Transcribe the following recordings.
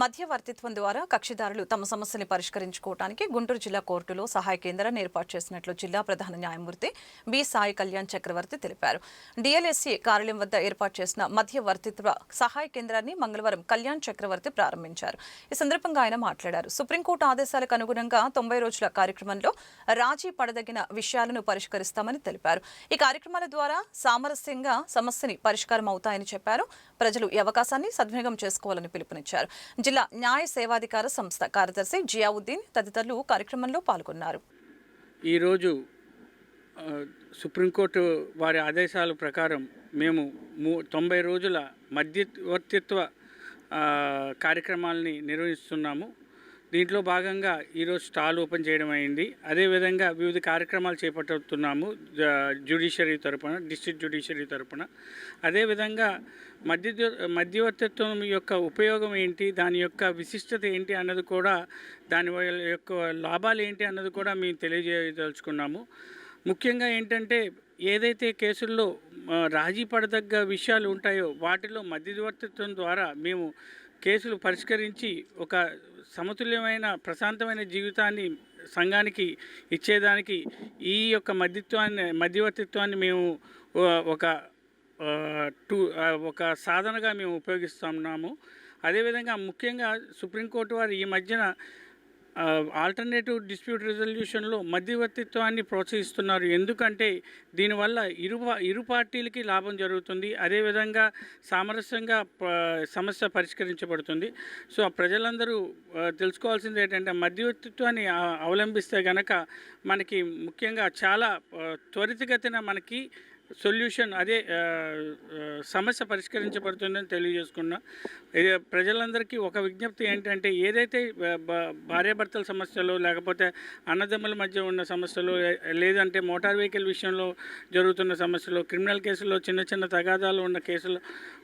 మధ్యవర్తిత్వం ద్వారా కక్షిదారులు తమ సమస్యని పరిష్కరించుకోవడానికి గుంటూరు జిల్లా కోర్టులో సహాయ కేంద్రాన్ని ఏర్పాటు చేసినట్లు జిల్లా ప్రధాన న్యాయమూర్తి బి సాయి కళ్యాణ్ చక్రవర్తి తెలిపారు. డిఎల్ఎస్సీ కార్యాలయం వద్ద ఏర్పాటు చేసిన మధ్యవర్తిత్వ సహాయ కేంద్రాన్ని మంగళవారం కళ్యాణ్ చక్రవర్తి ప్రారంభించారు. ఈ సందర్భంగా ఆయన మాట్లాడారు. సుప్రీంకోర్టు ఆదేశాలకు అనుగుణంగా తొంభై రోజుల కార్యక్రమంలో రాజీ పడదగిన విషయాలను పరిష్కరిస్తామని తెలిపారు. ఈ కార్యక్రమాల ద్వారా సామరస్యంగా సమస్యని పరిష్కారం అవుతాయని చెప్పారు. ప్రజలు ఈ అవకాశాన్ని సద్వినియోగం చేసుకోవాలని పిలుపునిచ్చారు. జిల్లా న్యాయ సేవాధికార సంస్థ కార్యదర్శి జియావుద్దీన్ తదితరులు కార్యక్రమంలో పాల్గొన్నారు. ఈరోజు సుప్రీంకోర్టు వారి ఆదేశాల ప్రకారం మేము మూ తొంభై రోజుల మధ్యవర్తిత్వ కార్యక్రమాలని నిర్వహిస్తున్నాము. దీంట్లో భాగంగా ఈరోజు స్టాల్ ఓపెన్ చేయడం అయింది. అదేవిధంగా వివిధ కార్యక్రమాలు చేపట్టుతున్నాము జ్యుడిషియరీ తరపున డిస్ట్రిక్ట్ జ్యుడిషియరీ తరపున. అదేవిధంగా మధ్య మధ్యవర్తిత్వం యొక్క ఉపయోగం ఏంటి దాని యొక్క విశిష్టత ఏంటి అన్నది కూడా దాని వల్ల యొక్క లాభాలు ఏంటి అన్నది కూడా మేము తెలియజేయదలుచుకున్నాము. ముఖ్యంగా ఏంటంటే ఏదైతే కేసుల్లో రాజీ పడదగ్గ విషయాలు ఉంటాయో వాటిలో మధ్యవర్తిత్వం ద్వారా మేము కేసులు పరిష్కరించి ఒక సమతుల్యమైన ప్రశాంతమైన జీవితాన్ని సంఘానికి ఇచ్చేదానికి ఈ యొక్క మధ్యత్వాన్ని మధ్యవర్తిత్వాన్ని మేము ఒక టూ ఒక సాధనగా మేము ఉపయోగిస్తున్నాము. అదేవిధంగా ముఖ్యంగా సుప్రీంకోర్టు వారు ఈ మధ్యన ఆల్టర్నేటివ్ డిస్ప్యూట్ రెజల్యూషన్లో మధ్యవర్తిత్వాన్ని ప్రోత్సహిస్తున్నారు. ఎందుకంటే దీనివల్ల ఇరు ఇరు పార్టీలకి లాభం జరుగుతుంది. అదేవిధంగా సామరస్యంగా సమస్య పరిష్కరించబడుతుంది. సో ఆ ప్రజలందరూ తెలుసుకోవాల్సింది ఏంటంటే మధ్యవర్తిత్వాన్ని అవలంబిస్తే గనక మనకి ముఖ్యంగా చాలా త్వరితగతిన మనకి సొల్యూషన్ అదే సమస్య పరిష్కరించబడుతుందని తెలియజేసుకున్నా. ప్రజలందరికీ ఒక విజ్ఞప్తి ఏంటంటే ఏదైతే భార్యాభర్తల సమస్యలు లేకపోతే అన్నదమ్ముల మధ్య ఉన్న సమస్యలు లేదంటే మోటార్ వెహికల్ విషయంలో జరుగుతున్న సమస్యలు క్రిమినల్ కేసుల్లో చిన్న చిన్న తగాదాలు ఉన్న కేసులు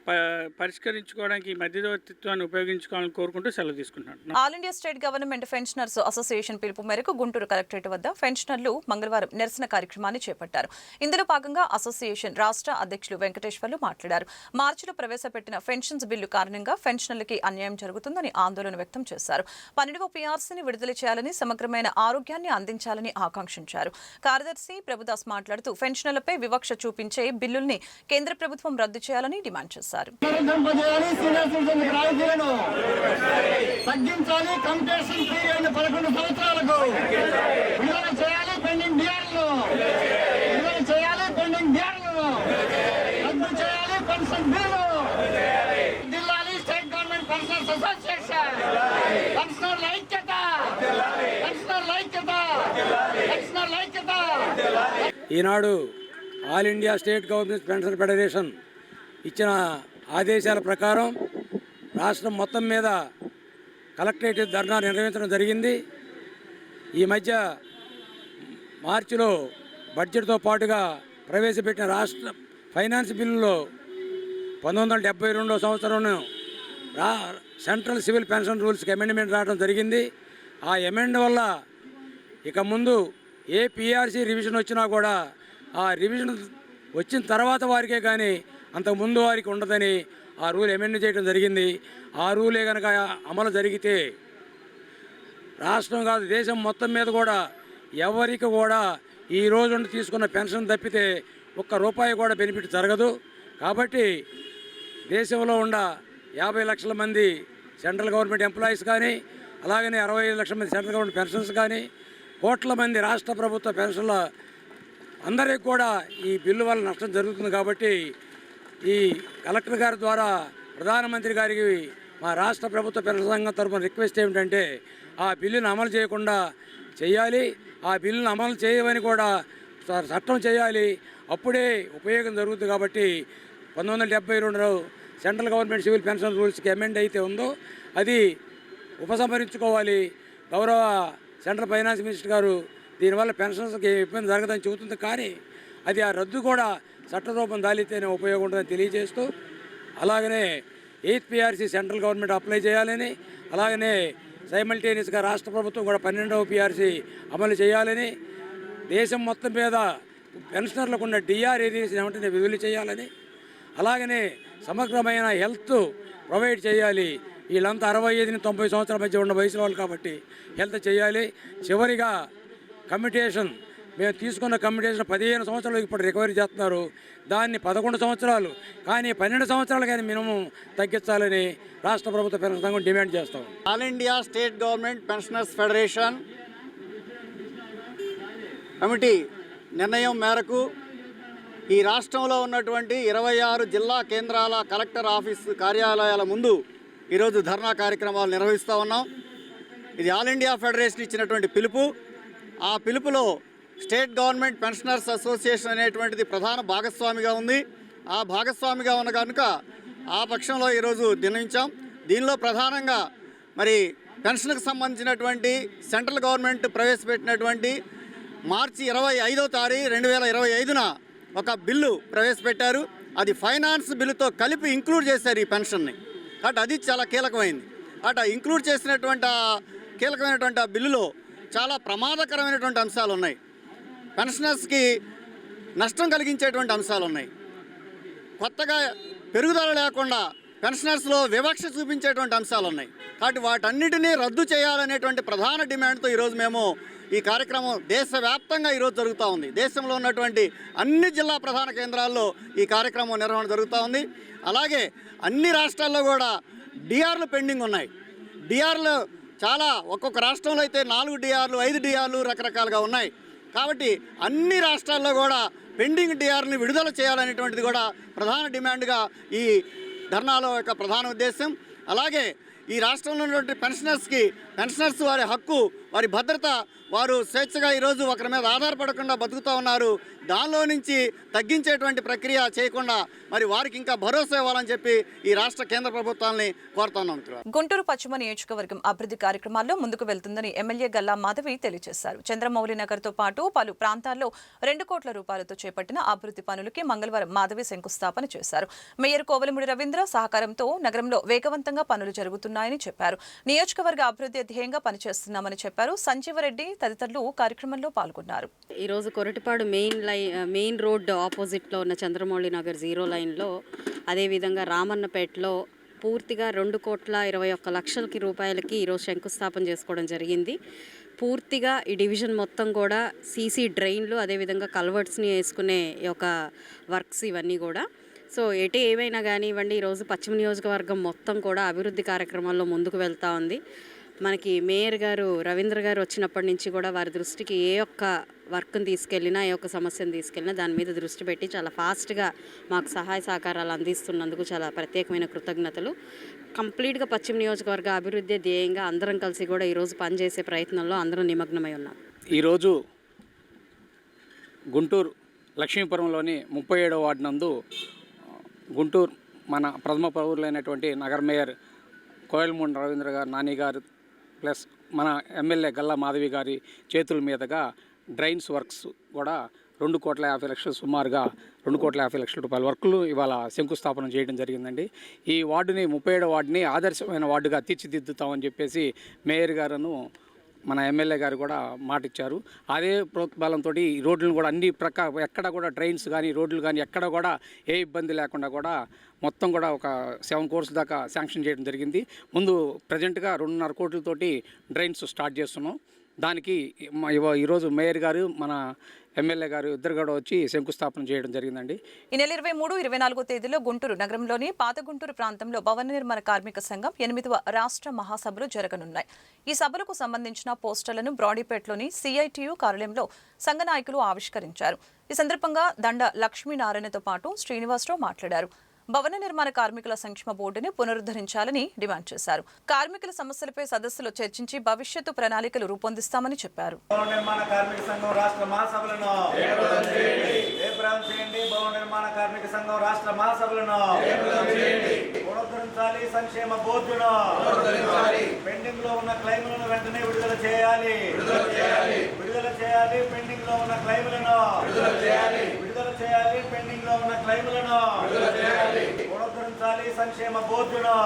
ప- పరిష్కరించుకోవడానికి ఈ మధ్యవర్తిత్వాన్ని ఉపయోగించుకోవాలని కోరుకుంటూ సెలవు తీసుకుంటున్నాను. All India state government pensioners association పిలుపు మేరకు గుంటూరు కలెక్టరేట్ వద్ద పెన్షనర్లు మంగళవారం నిరసన కార్యక్రమాన్ని చేపట్టారు. ఇందులో భాగంగా అసోసియేషన్ రాష్ట్ర అధ్యక్షులు వెంకటేశ్వర్లు మాట్లాడారు. మార్చిలో ప్రవేశపెట్టిన పెన్షన్స్ బిల్లు కారణంగా పెన్షనర్లకి అన్యాయం జరుగుతుందని ఆందోళన వ్యక్తం చేశారు. పన్నెండవ పీఆర్సీని విడుదల చేయాలని సమగ్రమైన ఆరోగ్యాన్ని అందించాలని ఆకాంక్షించారు. కార్యదర్శి ప్రభుదాస్ మాట్లాడుతూ పెన్షనర్లపై వివక్ష చూపించే బిల్లుల్ని కేంద్ర ప్రభుత్వం రద్దు చేయాలని డిమాండ్ చేశారు. తగ్గించాలి. పీరియడ్ పదకొండు సంవత్సరాలకు విడుదల చేయాలి. పెండింగ్ డిఆర్లు విడుదల చేయాలి పెండింగ్ డిఆర్లు రద్దు చేయాలి పెన్షన్ బిల్లు జిల్లాలి స్టేట్ గవర్నమెంట్ పెన్షనర్స్ అసోసియేషన్. పెన్షనర్ల ఐక్యత. పెన్షనర్ల ఐక్యత. పెన్షనర్ల ఐక్యత. ఈనాడు all India state government pension federation ఇచ్చిన ఆదేశాల ప్రకారం రాష్ట్రం మొత్తం మీద కలెక్టరేట్ ధర్నా నిర్వహించడం జరిగింది. ఈ మధ్య మార్చిలో బడ్జెట్తో పాటుగా ప్రవేశపెట్టిన రాష్ట్ర ఫైనాన్స్ బిల్లులో పంతొమ్మిది వందల డెబ్బై రెండో సంవత్సరం రా సెంట్రల్ సివిల్ పెన్షన్ రూల్స్కి అమెండ్మెంట్ రావడం జరిగింది. ఆ అమెండ్ వల్ల ఇక ముందు ఏ పిఆర్సీ రివిజన్ వచ్చినా కూడా ఆ రివిజన్ వచ్చిన తర్వాత వారికే కానీ అంతకు ముందు వారికి ఉండదని ఆ రూల్ అమెండ్ చేయడం జరిగింది. ఆ రూలే కనుక అమలు జరిగితే రాష్ట్రం కాదు దేశం మొత్తం మీద కూడా ఎవరికి కూడా ఈ రోజు తీసుకున్న పెన్షన్ తప్పితే ఒక్క రూపాయి కూడా బెనిఫిట్ జరగదు. కాబట్టి దేశంలో ఉన్న యాభై లక్షల మంది సెంట్రల్ గవర్నమెంట్ ఎంప్లాయీస్ కానీ అలాగనే అరవై ఐదు లక్షల మంది సెంట్రల్ గవర్నమెంట్ పెన్షన్స్ కానీ కోట్ల మంది రాష్ట్ర ప్రభుత్వ పెన్షన్ల అందరికీ కూడా ఈ బిల్లు వల్ల నష్టం జరుగుతుంది కాబట్టి ఈ కలెక్టర్ గారి ద్వారా ప్రధానమంత్రి గారికి మా రాష్ట్ర ప్రభుత్వ పెన్షన్ సంఘం తరఫున రిక్వెస్ట్ ఏమిటంటే ఆ బిల్లును అమలు చేయకుండా చేయాలి. ఆ బిల్లును అమలు చేయమని కూడా చట్టం చేయాలి. అప్పుడే ఉపయోగం జరుగుతుంది కాబట్టి పంతొమ్మిది వందల డెబ్బై రెండులో సెంట్రల్ గవర్నమెంట్ సివిల్ పెన్షన్ రూల్స్కి అమెండ్ అయితే ఉందో అది ఉపసంహరించుకోవాలి. గౌరవ సెంట్రల్ ఫైనాన్స్ మినిస్టర్ గారు దీనివల్ల పెన్షన్స్కి ఇబ్బంది జరగదని చెబుతుంది కానీ అది ఆ రద్దు కూడా చట్టరూపం దాలితేనే ఉపయోగం ఉంటుందని తెలియజేస్తూ అలాగనే eighth PRC central government apply చేయాలని అలాగనే సైమల్టేనియస్గా రాష్ట్ర ప్రభుత్వం కూడా పన్నెండవ పిఆర్సీ అమలు చేయాలని దేశం మొత్తం మీద పెన్షనర్లకు ఉన్న డిఆర్ ఏరియాస్ వెంటనే విడుదల చేయాలని అలాగనే సమగ్రమైన హెల్త్ ప్రొవైడ్ చేయాలి. వీళ్ళంతా అరవై ఐదుని తొంభై సంవత్సరాల మధ్య ఉన్న వయసు వాళ్ళు కాబట్టి హెల్త్ చేయాలి. చివరిగా కమ్యూటేషన్ మేము తీసుకున్న కమ్యూటేషన్ పదిహేను సంవత్సరాలు ఇప్పుడు రికవరీ చేస్తున్నారు. దాన్ని పదకొండు సంవత్సరాలు కానీ పన్నెండు సంవత్సరాలు కానీ మినిమం తగ్గించాలని రాష్ట్ర ప్రభుత్వ పెన్షన్ సంఘం డిమాండ్ చేస్తాం all India state government pensioners federation committee నిర్ణయం మేరకు ఈ రాష్ట్రంలో ఉన్నటువంటి ఇరవై ఆరు జిల్లా కేంద్రాల కలెక్టర్ ఆఫీస్ కార్యాలయాల ముందు ఈరోజు ధర్నా కార్యక్రమాలు నిర్వహిస్తూ ఉన్నాం. ఇది ఆల్ ఇండియా ఫెడరేషన్ ఇచ్చినటువంటి పిలుపు. ఆ పిలుపులో స్టేట్ గవర్నమెంట్ పెన్షనర్స్ అసోసియేషన్ అనేటువంటిది ప్రధాన భాగస్వామిగా ఉంది. ఆ భాగస్వామిగా ఉన్న కనుక ఆ పక్షంలో ఈరోజు నిర్ణయించాం. దీనిలో ప్రధానంగా మరి పెన్షన్కు సంబంధించినటువంటి సెంట్రల్ గవర్నమెంట్ ప్రవేశపెట్టినటువంటి మార్చి ఇరవై ఐదో తారీఖు రెండు వేల ఇరవై ఐదున ఒక బిల్లు ప్రవేశపెట్టారు. అది ఫైనాన్స్ బిల్లుతో కలిపి ఇంక్లూడ్ చేశారు ఈ పెన్షన్ని. అటు అది చాలా కీలకమైంది. అటు ఇంక్లూడ్ చేసినటువంటి ఆ కీలకమైనటువంటి ఆ బిల్లులో చాలా ప్రమాదకరమైనటువంటి అంశాలు ఉన్నాయి. పెన్షనర్స్కి నష్టం కలిగించేటువంటి అంశాలు ఉన్నాయి. కొత్తగా పెరుగుదల లేకుండా పెన్షనర్స్లో వివక్ష చూపించేటువంటి అంశాలు ఉన్నాయి. కాబట్టి వాటన్నిటినీ రద్దు చేయాలనేటువంటి ప్రధాన డిమాండ్తో ఈరోజు మేము ఈ కార్యక్రమం దేశవ్యాప్తంగా ఈరోజు జరుగుతూ ఉంది. దేశంలో ఉన్నటువంటి అన్ని జిల్లా ప్రధాన కేంద్రాల్లో ఈ కార్యక్రమం నిర్వహణ జరుగుతూ ఉంది. అలాగే అన్ని రాష్ట్రాల్లో కూడా డిఆర్లు పెండింగ్ ఉన్నాయి. డిఆర్లు చాలా ఒక్కొక్క రాష్ట్రంలో అయితే నాలుగు డిఆర్లు ఐదు డిఆర్లు రకరకాలుగా ఉన్నాయి. కాబట్టి అన్ని రాష్ట్రాల్లో కూడా పెండింగ్ డిఆర్ని విడుదల చేయాలనేటువంటిది కూడా ప్రధాన డిమాండ్గా ఈ ధర్నాలో యొక్క ప్రధాన ఉద్దేశం అలాగే ఈ రాష్ట్రంలో ఉన్నటువంటి పెన్షనర్స్కి పెన్షనర్స్ వారి హక్కు వారి భద్రత వారు స్వేచ్ఛగా ఈరోజు ఒకరి మీద ఆధారపడకుండా బతుకుతూ ఉన్నారు. దానిలో నుంచి తగ్గించేటువంటి ప్రక్రియ చేయకుండా మరి వారికి ఇంకా భరోసా ఇవ్వాలని చెప్పి ఈ రాష్ట్ర కేంద్ర ప్రభుత్వాన్ని కోరుతున్నాం గుంటూరు పశ్చిమ నియోజకవర్గం అభివృద్ధి కార్యక్రమాల్లో ముందుకు వెళ్తుందని ఎమ్మెల్యే గల్లా మాధవి తెలియజేశారు. చంద్రమౌళి నగర్తో పాటు పలు ప్రాంతాల్లో రెండు కోట్ల రూపాయలతో చేపట్టిన అభివృద్ధి పనులకి మంగళవారం మాధవి శంకుస్థాపన చేశారు. మేయర్ కోవలముడి రవీంద్ర సహకారంతో నగరంలో వేగవంతంగా పనులు జరుగుతున్నాయని చెప్పారు. నియోజకవర్గ అభివృద్ధి ధ్యేయంగా పనిచేస్తున్నామని చెప్పారు. సంజీవరెడ్డి తదితరులు కార్యక్రమంలో పాల్గొన్నారు. ఈరోజు Koritepadu main line main road ఆపోజిట్లో ఉన్న చంద్రమౌళి నగర్ జీరో లైన్లో అదేవిధంగా రామన్నపేటలో పూర్తిగా రెండు కోట్ల ఇరవై ఒక్క లక్షలకి రూపాయలకి ఈరోజు శంకుస్థాపన చేసుకోవడం జరిగింది. పూర్తిగా ఈ డివిజన్ మొత్తం కూడా సీసీ డ్రైన్లు అదేవిధంగా కల్వర్ట్స్ని వేసుకునే ఒక వర్క్స్ ఇవన్నీ కూడా. సో ఎటు ఏమైనా కానివ్వండి ఈరోజు పశ్చిమ నియోజకవర్గం మొత్తం కూడా అభివృద్ధి కార్యక్రమాల్లో ముందుకు వెళ్తూ ఉంది. మనకి మేయర్ గారు రవీంద్ర గారు వచ్చినప్పటి నుంచి కూడా వారి దృష్టికి ఏ ఒక్క వర్క్ని తీసుకెళ్ళినా ఏ ఒక్క సమస్యను తీసుకెళ్ళినా దాని మీద దృష్టి పెట్టి చాలా ఫాస్ట్గా మాకు సహాయ సహకారాలు అందిస్తున్నందుకు చాలా ప్రత్యేకమైన కృతజ్ఞతలు. కంప్లీట్గా పశ్చిమ నియోజకవర్గ అభివృద్ధి ధ్యేయంగా అందరం కలిసి కూడా ఈరోజు పనిచేసే ప్రయత్నంలో అందరం నిమగ్నమై ఉన్నాం. ఈరోజు గుంటూరు లక్ష్మీపురంలోని ముప్పై ఏడవ వార్డు నందు గుంటూరు మన ప్రథమ పౌరులైనటువంటి నగర మేయర్ కోయలమూడి రవీంద్ర గారు నాని గారు ప్లస్ మన ఎమ్మెల్యే గల్లా మాధవి గారి చేతుల మీదుగా డ్రైన్స్ వర్క్స్ కూడా రెండు కోట్ల యాభై లక్షలు సుమారుగా రెండు కోట్ల యాభై లక్షల రూపాయల వర్కులు ఇవాళ శంకుస్థాపన చేయడం జరిగిందండి. ఈ వార్డుని ముప్పై ఏడో వార్డుని ఆదర్శమైన వార్డుగా తీర్చిదిద్దుతామని చెప్పేసి మేయర్ గారును మన ఎమ్మెల్యే గారు కూడా మాట ఇచ్చారు అదే ప్రోత్బలంతో ఈ రోడ్లను కూడా అన్ని ప్రక్క ఎక్కడ కూడా డ్రైన్స్ కానీ రోడ్లు కానీ ఎక్కడ కూడా ఏ ఇబ్బంది లేకుండా కూడా మొత్తం కూడా ఒక సెవెన్ కోర్స్ దాకా శాంక్షన్ చేయడం జరిగింది. ముందు ప్రజెంట్గా రెండున్నర కోట్లతోటి డ్రైన్స్ స్టార్ట్ చేస్తున్నాం. దానికి ఈరోజు మేయర్ గారు మన ఎమ్మెల్యే గారు ఇద్దరు కూడా వచ్చి శంకుస్థాపన చేయడం జరిగిందండి. ఈ నెల ఇరవై మూడు ఇరవై నాలుగో తేదీలో గుంటూరు నగరంలోని పాత గుంటూరు ప్రాంతంలో భవన నిర్మాణ కార్మిక సంఘం ఎనిమిదవ రాష్ట్ర మహాసభలు జరగనున్నాయి. ఈ సభలకు సంబంధించిన పోస్టర్లను బ్రాడీపేటలోని సిఐటియు కార్యాలయంలో సంఘ నాయకులు ఆవిష్కరించారు. ఈ సందర్భంగా దండ లక్ష్మీనారాయణతో పాటు శ్రీనివాసరావు మాట్లాడారు. భవన నిర్మాణ కార్మికుల సంక్షేమ బోర్డుని పునరుద్ధరించాలని డిమాండ్ చేశారు. కార్మికుల సమస్యలపై సదస్సులో చర్చించి భవిష్యత్తు ప్రణాళికలు రూపొందిస్తామని చెప్పారు. నిర్మాణ కార్మిక సంఘం రాష్ట్ర మహాసభలను జయప్రదం చేయండి భవన నిర్మాణ కార్మిక సంఘం రాష్ట్ర మహాసభలను పునరుద్ధరించాలి సంక్షేమ బోర్డును పెండింగ్లో ఉన్న క్లైములను వెంటనే విడుదల చేయాలి విడుదల చేయాలి పెండింగ్లో ఉన్న క్లైములను విడుదల చేయాలి పెండింగ్లో ఉన్న క్లైములను పునరుద్ధరించాలి సంక్షేమ బోర్డును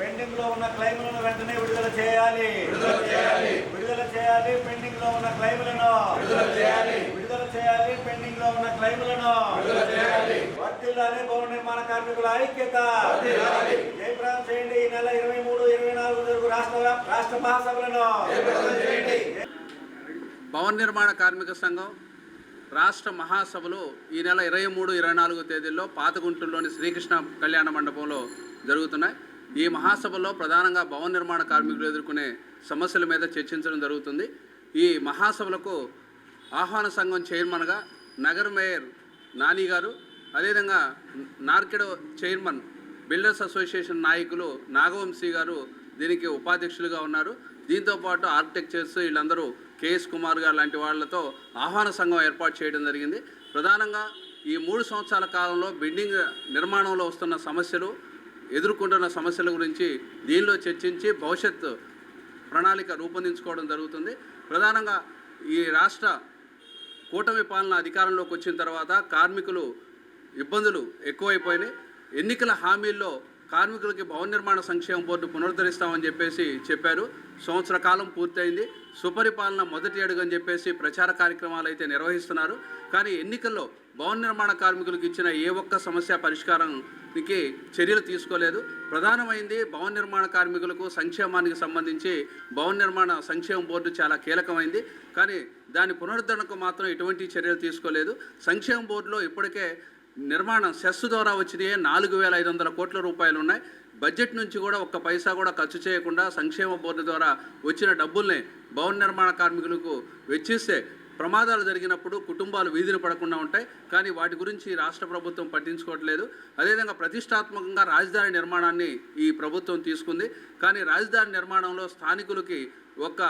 పెండింగ్లో ఉన్న క్లైములను వెంటనే విడుదల చేయాలి విడుదల చేయాలి పెండింగ్లో ఉన్న క్లైములను విడుదల చేయాలి పెండింగ్లో ఉన్న క్లైములను వర్తిల్లాలి. భవన నిర్మాణ కార్మికుల ఐక్యత. జయప్రదం చేయండి. ఈ నెల ఇరవై మూడు ఇరవై నాలుగు జరుగు రాష్ట్ర రాష్ట్ర మహాసభలను. భవన నిర్మాణ కార్మిక సంఘం రాష్ట్ర మహాసభలు ఈ నెల ఇరవై మూడు ఇరవై నాలుగు తేదీల్లో పాతగుంటూరులోని శ్రీకృష్ణ కళ్యాణ మండపంలో జరుగుతున్నాయి. ఈ మహాసభలో ప్రధానంగా భవన నిర్మాణ కార్మికులు ఎదుర్కొనే సమస్యల మీద చర్చించడం జరుగుతుంది. ఈ మహాసభలకు ఆహ్వాన సంఘం చైర్మన్గా నగర మేయర్ నాని గారు అదేవిధంగా నార్కెడో చైర్మన్ బిల్డర్స్ అసోసియేషన్ నాయకులు నాగవంశీ గారు దీనికి ఉపాధ్యక్షులుగా ఉన్నారు. దీంతో పాటు ఆర్కిటెక్చర్స్ వీళ్ళందరూ కేఎస్ కుమార్ గారు లాంటి వాళ్ళతో ఆహ్వాన సంఘం ఏర్పాటు చేయడం జరిగింది. ప్రధానంగా ఈ మూడు సంవత్సరాల కాలంలో బిల్డింగ్ నిర్మాణంలో వస్తున్న సమస్యలు ఎదుర్కొంటున్న సమస్యల గురించి దీనిలో చర్చించి భవిష్యత్ ప్రణాళిక రూపొందించుకోవడం జరుగుతుంది. ప్రధానంగా ఈ రాష్ట్ర కూటమి పాలన అధికారంలోకి వచ్చిన తర్వాత కార్మికులు ఇబ్బందులు ఎక్కువైపోయినాయి. ఎన్నికల హామీల్లో కార్మికులకి భవన నిర్మాణ సంక్షేమ బోర్డు పునరుద్ధరిస్తామని చెప్పేసి చెప్పారు. సంవత్సర కాలం పూర్తయింది. సుపరిపాలన మొదటి అడుగు అని చెప్పేసి ప్రచార కార్యక్రమాలు అయితే నిర్వహిస్తున్నారు. కానీ ఎన్నికల్లో భవన నిర్మాణ కార్మికులకు ఇచ్చిన ఏ ఒక్క సమస్య పరిష్కారానికి చర్యలు తీసుకోలేదు. ప్రధానమైంది భవన నిర్మాణ కార్మికులకు సంక్షేమానికి సంబంధించి భవన నిర్మాణ సంక్షేమ బోర్డు చాలా కీలకమైంది. కానీ దాని పునరుద్ధరణకు మాత్రం ఎటువంటి చర్యలు తీసుకోలేదు. సంక్షేమ బోర్డులో ఇప్పటికే నిర్మాణం సెస్ ద్వారా వచ్చినాయి. నాలుగు వేల ఐదు వందల కోట్ల రూపాయలు ఉన్నాయి. బడ్జెట్ నుంచి కూడా ఒక్క పైసా కూడా ఖర్చు చేయకుండా సంక్షేమ బోర్డు ద్వారా వచ్చిన డబ్బుల్ని భవన నిర్మాణ కార్మికులకు వెచ్చిస్తే ప్రమాదాలు జరిగినప్పుడు కుటుంబాలు వీధిని పడకుండా ఉంటాయి. కానీ వాటి గురించి రాష్ట్ర ప్రభుత్వం పట్టించుకోవట్లేదు. అదేవిధంగా ప్రతిష్టాత్మకంగా రాజధాని నిర్మాణాన్ని ఈ ప్రభుత్వం తీసుకుంది. కానీ రాజధాని నిర్మాణంలో స్థానికులకి ఒక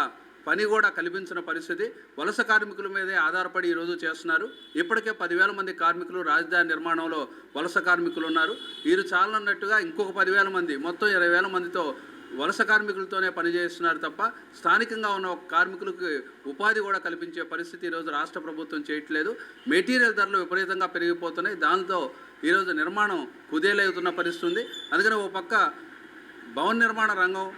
పని కూడా కల్పించిన పరిస్థితి. వలస కార్మికుల మీదే ఆధారపడి ఈరోజు చేస్తున్నారు. ఇప్పటికే పదివేల మంది కార్మికులు రాజధాని నిర్మాణంలో వలస కార్మికులు ఉన్నారు. వీరు చాలన్నట్టుగా ఇంకొక పదివేల మంది మొత్తం ఇరవై వేల మందితో వలస కార్మికులతోనే పనిచేస్తున్నారు తప్ప స్థానికంగా ఉన్న ఒక కార్మికులకు ఉపాధి కూడా కల్పించే పరిస్థితి ఈరోజు రాష్ట్ర ప్రభుత్వం చేయట్లేదు. మెటీరియల్ ధరలు విపరీతంగా పెరిగిపోతున్నాయి. దాంతో ఈరోజు నిర్మాణం కుదేలవుతున్న పరిస్థితి ఉంది. అందుకని ఓ పక్క భవన నిర్మాణ రంగం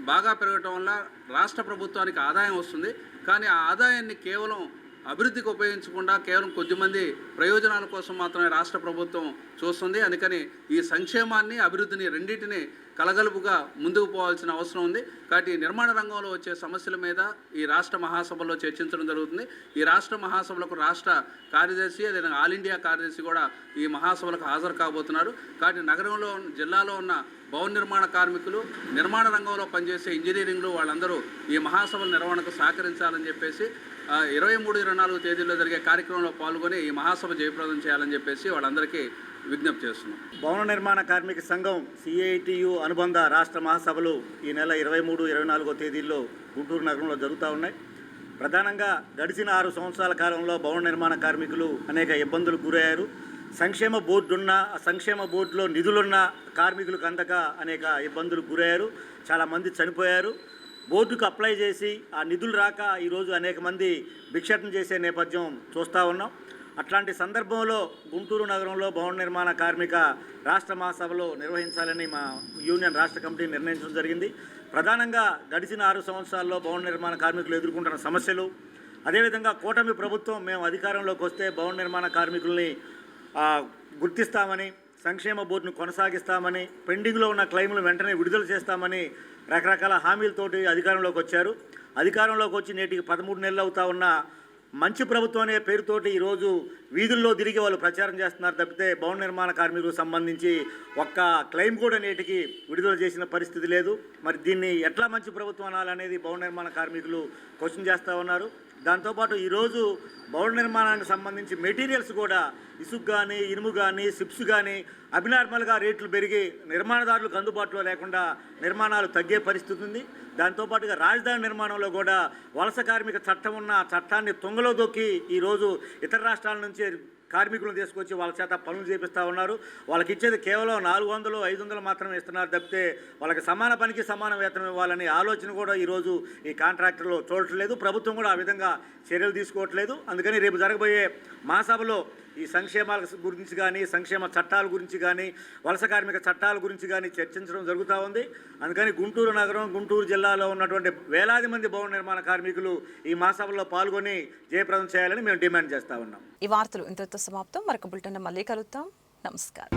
బాగా పెరగటం వల్ల రాష్ట్ర ప్రభుత్వానికి ఆదాయం వస్తుంది. కానీ ఆ ఆదాయాన్ని కేవలం అభివృద్ధికి ఉపయోగించకుండా కేవలం కొద్దిమంది ప్రయోజనాల కోసం మాత్రమే రాష్ట్ర ప్రభుత్వం చూస్తుంది. అందుకని ఈ సంక్షేమాన్ని అభివృద్ధిని రెండింటిని కలగలుపుగా ముందుకు పోవాల్సిన అవసరం ఉంది. కాబట్టి ఈ నిర్మాణ రంగంలో వచ్చే సమస్యల మీద ఈ రాష్ట్ర మహాసభలో చర్చించడం జరుగుతుంది. ఈ రాష్ట్ర మహాసభలకు రాష్ట్ర కార్యదర్శి అదేవిధంగా ఆల్ ఇండియా కార్యదర్శి కూడా ఈ మహాసభలకు హాజరు కాబోతున్నారు. కాబట్టి నగరంలో జిల్లాలో ఉన్న భవన నిర్మాణ కార్మికులు నిర్మాణ రంగంలో పనిచేసే ఇంజనీరింగ్లు వాళ్ళందరూ ఈ మహాసభల నిర్వహణకు సహకరించాలని చెప్పేసి ఇరవై మూడు ఇరవై నాలుగు తేదీల్లో జరిగే కార్యక్రమంలో పాల్గొని ఈ మహాసభ జయప్రదం చేయాలని చెప్పేసి వాళ్ళందరికీ విజ్ఞప్తి చేస్తున్నాం. భవన నిర్మాణ కార్మిక సంఘం సిఐటియు అనుబంధ రాష్ట్ర మహాసభలు ఈ నెల ఇరవై మూడు ఇరవై నాలుగో తేదీల్లో గుంటూరు నగరంలో జరుగుతూ ఉన్నాయి. ప్రధానంగా గడిచిన ఆరు సంవత్సరాల కాలంలో భవన నిర్మాణ కార్మికులు అనేక ఇబ్బందులకు గురయ్యారు. సంక్షేమ బోర్డు ఉన్న సంక్షేమ బోర్డులో నిధులున్న కార్మికులకు అందక అనేక ఇబ్బందులకు గురయ్యారు. చాలామంది చనిపోయారు. బోర్డుకు అప్లై చేసి ఆ నిధులు రాక ఈరోజు అనేక మంది భిక్షాటన చేసే నేపథ్యం చూస్తూ ఉన్నాం. అట్లాంటి సందర్భంలో గుంటూరు నగరంలో భవన నిర్మాణ కార్మిక రాష్ట్ర మహాసభలో నిర్వహించాలని మా యూనియన్ రాష్ట్ర కమిటీ నిర్ణయించడం జరిగింది. ప్రధానంగా గడిచిన ఆరు సంవత్సరాల్లో భవన నిర్మాణ కార్మికులు ఎదుర్కొంటున్న సమస్యలు. అదేవిధంగా కూటమి ప్రభుత్వం మేము అధికారంలోకి వస్తే భవన నిర్మాణ కార్మికుల్ని గుర్తిస్తామని సంక్షేమ బోర్డును కొనసాగిస్తామని పెండింగ్లో ఉన్న క్లెయిమ్లు వెంటనే విడుదల చేస్తామని రకరకాల హామీలతోటి అధికారంలోకి వచ్చారు. అధికారంలోకి వచ్చి నేటికి పదమూడు నెలలు అవుతా ఉన్న మంచి ప్రభుత్వం అనే పేరుతోటి ఈరోజు వీధుల్లో తిరిగి వాళ్ళు ప్రచారం చేస్తున్నారు తప్పితే భవన నిర్మాణ కార్మికులకు సంబంధించి ఒక్క క్లెయిమ్ కూడా నేటికి విడుదల చేసిన పరిస్థితి లేదు. మరి దీన్ని ఎట్లా మంచి ప్రభుత్వం అనాలనేది భవన నిర్మాణ కార్మికులు క్వశ్చన్ చేస్తూ ఉన్నారు. దాంతోపాటు ఈరోజు భవన నిర్మాణానికి సంబంధించి మెటీరియల్స్ కూడా ఇసుక్ కానీ ఇనుము కానీ సిప్స్ కానీ అభినార్మల్గా రేట్లు పెరిగి నిర్మాణదారులకు అందుబాటులో లేకుండా నిర్మాణాలు తగ్గే పరిస్థితి ఉంది. దాంతోపాటుగా రాజధాని నిర్మాణంలో కూడా వలస కార్మిక చట్టం ఉన్న చట్టాన్ని తుంగలో దొక్కి ఈరోజు ఇతర రాష్ట్రాల నుంచి కార్మికులను తీసుకొచ్చి వాళ్ళ చేత పనులు చేపిస్తూ ఉన్నారు. వాళ్ళకి ఇచ్చేది కేవలం నాలుగు వందలు ఐదు వందలు మాత్రమే ఇస్తున్నారు తప్పితే వాళ్ళకి సమాన పనికి సమాన వేతనం ఇవ్వాలని ఆలోచన కూడా ఈరోజు ఈ కాంట్రాక్టర్లు చూడట్లేదు ప్రభుత్వం కూడా ఆ విధంగా చర్యలు తీసుకోవట్లేదు. అందుకని రేపు జరగబోయే మహాసభలో ఈ సంక్షేమాల గురించి కానీ సంక్షేమ చట్టాల గురించి కానీ వలస కార్మిక చట్టాల గురించి కానీ చర్చించడం జరుగుతూ ఉంది. అందుకని గుంటూరు నగరం గుంటూరు జిల్లాలో ఉన్నటువంటి వేలాది మంది భవన నిర్మాణ కార్మికులు ఈ మహాసభలో పాల్గొని జయప్రదం చేయాలని మేము డిమాండ్ చేస్తూ ఉన్నాం. ఈ వార్తలు ఇంతటితో సమాప్తం. మరొక బులెటిన్ మళ్ళీ కలుద్దాం. నమస్కారం.